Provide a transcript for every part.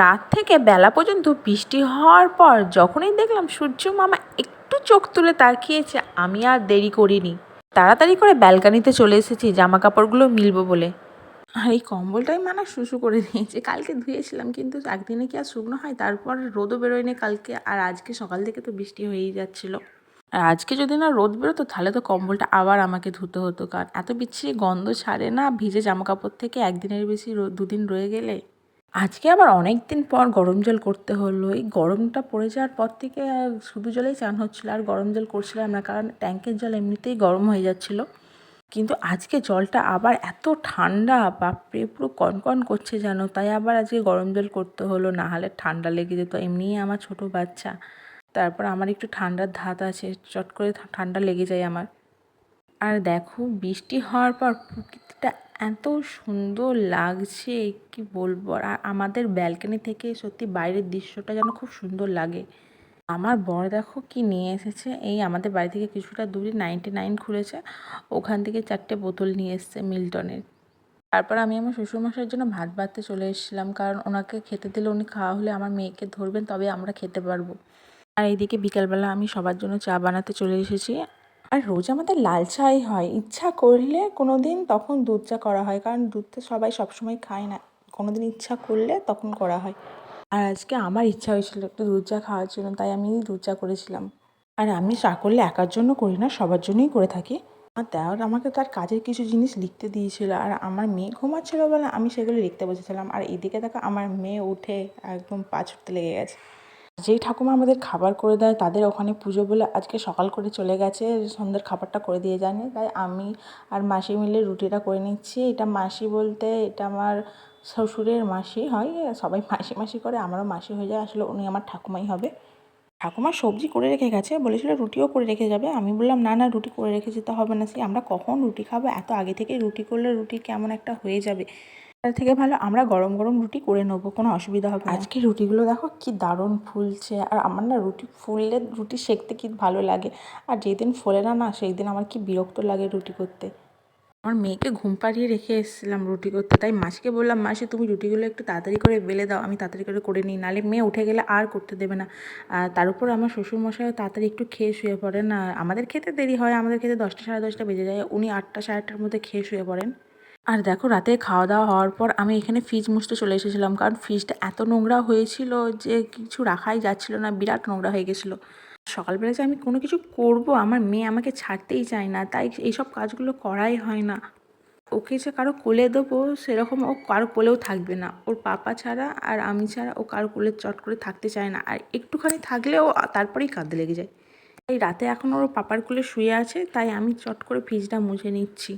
রাত থেকে বেলা পর্যন্ত বৃষ্টি হওয়ার পর যখনই দেখলাম সূর্য মামা একটু চোখ তুলে তাকিয়েছে, আমি আর দেরি করিনি। তাড়াতাড়ি করে ব্যালকানিতে চলে এসেছি জামা কাপড়গুলো মিলবো বলে। আর এই কম্বলটাই মানা শুশু করে দিয়েছে কালকে ধুয়েছিলাম, কিন্তু একদিনে কি আর শুকনো হয়? তারপর রোদও বেরোয়নি কালকে, আর আজকে সকাল থেকে তো বৃষ্টি হয়েই যাচ্ছিল। আর আজকে যদি না রোদ বেরোতো, তাহলে তো কম্বলটা আবার আমাকে ধুতে হতো, কারণ এত বিচ্ছিরি গন্ধ ছাড়ে না ভিজে জামা কাপড় থেকে একদিনের বেশি দুদিন রয়ে গেলে। আজকে আবার অনেক দিন পর গরম জল করতে হলো। এই গরমটা পড়ে যাওয়ার পর থেকে শুধু জলেই চান হচ্ছিল, আর গরম জল করছিলাম না, কারণ ট্যাঙ্কের জল এমনিতেই গরম হয়ে যাচ্ছিল। কিন্তু আজকে জলটা আবার এত ঠান্ডা, বাপরে, পুরো কনকন করছে যেন, তাই আবার আজকে গরম জল করতে হলো, না হলে ঠান্ডা লেগে যেত। এমনিই আমার ছোট বাচ্চা, তারপর আমার একটু ঠান্ডার ধাত আছে, চট করে ঠান্ডা লেগে যায় আমার। আর দেখো, বৃষ্টি হওয়ার পর প্রকৃতিটা এত সুন্দর লাগছে, কি বলব? আর আমাদের ব্যালকনি থেকে সত্যি বাইরের দৃশ্যটা যেন খুব সুন্দর লাগে। আমার বর দেখো কি নিয়ে এসেছে? এই আমাদের বাড়ি থেকে কিছুটা দূরে নাইনটি নাইন খুলেছে। ওখান থেকে চারটে বোতল নিয়ে এসছে মিল্টনের। তারপর আমি আমার শ্বশুরমশাইয়ের জন্য ভাত বাড়তে চলে এসেছিলাম, কারণ ওনাকে খেতে দিলে উনি খাওয়া হলে আমার মেয়েকে ধরবেন তবে আমরা খেতে পারব। আর এইদিকে বিকালবেলা আমি সবার জন্য চা বানাতে চলে এসেছি। আর রোজ আমাদের লাল চাই হয়। ইচ্ছা করলে কোনো দিন তখন দুধ চা করা হয়, কারণ দুধ তো সবাই সবসময় খায় না। কোনো দিন ইচ্ছা করলে তখন করা হয়। আর আজকে আমার ইচ্ছা হয়েছিল একটু দুধ চা খাওয়ার জন্য, তাই আমি দুধ চা করেছিলাম। আর আমি চা করলে একার জন্য করি না, সবার জন্যই করে থাকি। আর দেওয়ার আমাকে তার কাজের কিছু জিনিস লিখতে দিয়েছিল, আর আমার মেয়ে ঘুমাচ্ছিল বলে আমি সেগুলো লিখতে বসেছিলাম। আর এদিকে দেখো আমার মেয়ে উঠে একদম পা ছুটতে লেগে গেছে। যেই ঠাকুমা আমাদের খাবার করে দেয়, তাদের ওখানে পুজো বলে আজকে সকাল করে চলে গেছে, সন্ধ্যের খাবারটা করে দিয়ে যায়নি। তাই আমি আর মাসি মিলে রুটিটা করে নিচ্ছি। এটা মাসি বলতে এটা আমার শ্বশুরের মাসি হয়, সবাই মাসি মাসি করে, আমারও মাসি হয়ে যায়, আসলে উনি আমার ঠাকুমাই হবে। ঠাকুমা সবজি করে রেখে গেছে, বলেছিল রুটিও করে রেখে যাবে। আমি বললাম, না না, রুটি করে রেখে যেতে হবে না, সে আমরা কখন রুটি খাব? এত আগে থেকে রুটি করলে রুটি কেমন একটা হয়ে যাবে। তার থেকে ভালো আমরা গরম গরম রুটি করে নেব কোনো অসুবিধা হবে আজকে রুটিগুলো দেখো কি দারুণ ফুলছে আর আমার না রুটি ফুললে রুটি সেঁকতে কি ভালো লাগে। আর যেদিন ফোলে না না সেই দিন আমার কি বিরক্ত লাগে রুটি করতে। আমার মেয়েকে ঘুম পাড়িয়ে রেখে এসেছিলাম রুটি করতে তাই মাসিকে বললাম মাসি তুমি রুটিগুলো একটু তাড়াতাড়ি করে বেলে দাও আমি তাড়াতাড়ি করে করে নিই নাহলে মেয়ে উঠে গেলে আর করতে দেবে না। আর তার উপর আমার শ্বশুরমশাইও তাড়াতাড়ি একটু খেয়ে শুয়ে পড়েন আর আমাদের খেতে দেরি হয় আমাদের খেতে দশটা সাড়ে দশটা বেজে যায় উনি আটটা সাড়ে আটটার মধ্যে খেয়ে শুয়ে পড়েন। আর দেখো রাতে খাওয়া দাওয়া হওয়ার পর আমি এখানে ফ্রিজ মুছতে চলে এসেছিলাম, কারণ ফ্রিজটা এত নোংরা হয়েছিল যে কিছু রাখাই যাচ্ছিল না, বিরাট নোংরা হয়ে গেছিল। সকালবেলা যে আমি কোনো কিছু করব, আমার মেয়ে আমাকে ছাড়তেই চায় না, তাই এইসব কাজগুলো করাই হয় না। ওকে যে কারও কোলে দেবো সেরকম ও কারও কোলেও থাকবে না, ওর পাপা ছাড়া আর আমি ছাড়া ও কারও কোলে চট করে থাকতে চায় না, আর একটুখানি থাকলেও তারপরেই কাঁদতে লেগে যায়। তাই রাতে এখন ওর পাপার কোলে শুয়ে আছে, তাই আমি চট করে ফ্রিজটা মুছে নিচ্ছি।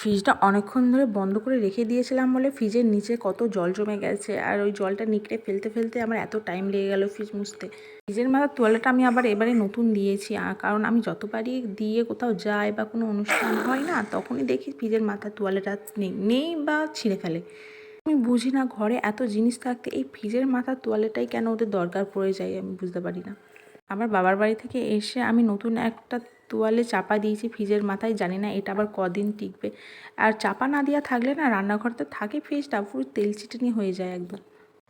ফ্রিজটা অনেকক্ষণ ধরে বন্ধ করে রেখে দিয়েছিলাম বলে ফ্রিজের নিচে কত জল জমে গেছে। আর ওই জলটা নিকড়ে ফেলতে ফেলতে আমার এত টাইম লেগে গেল ফ্রিজ মুছতে। ফ্রিজের মাথার তোয়ালেটা আমি আবার এবারে নতুন দিয়েছি। কারণ আমি যতবারই দিয়ে কোথাও যাই বা কোনো অনুষ্ঠান হয় না, তখনই দেখি ফ্রিজের মাথার তোয়ালেটা নেই নেই বা ছিঁড়ে ফেলে। আমি বুঝি না ঘরে এত জিনিস থাকতে এই ফ্রিজের মাথার তোয়ালেটাই কেন ওদের দরকার পড়ে যায় আমি বুঝতে পারি না। আমার বাবার বাড়ি থেকে এসে আমি নতুন একটা তোয়ালে চাপা দিয়েছি ফ্রিজের মাথায়, জানি না এটা আবার কদিন টিকবে। আর চাপা না দেওয়া থাকলে না রান্নাঘরতে থাকে ফ্রিজটা, পুরো তেল চিটনি হয়ে যায় একদম।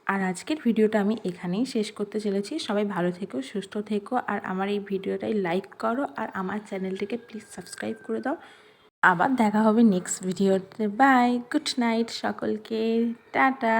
আর আজকের ভিডিওটা আমি এখানেই শেষ করতে চলেছি। সবাই ভালো থেকো, সুস্থ থেকো, আর আমার এই ভিডিওটাই লাইক করো আর আমার চ্যানেলটিকে প্লিজ সাবস্ক্রাইব করে দাও। আবার দেখা হবে নেক্সট ভিডিওতে। বাই, গুড নাইট সকলকে। টাটা।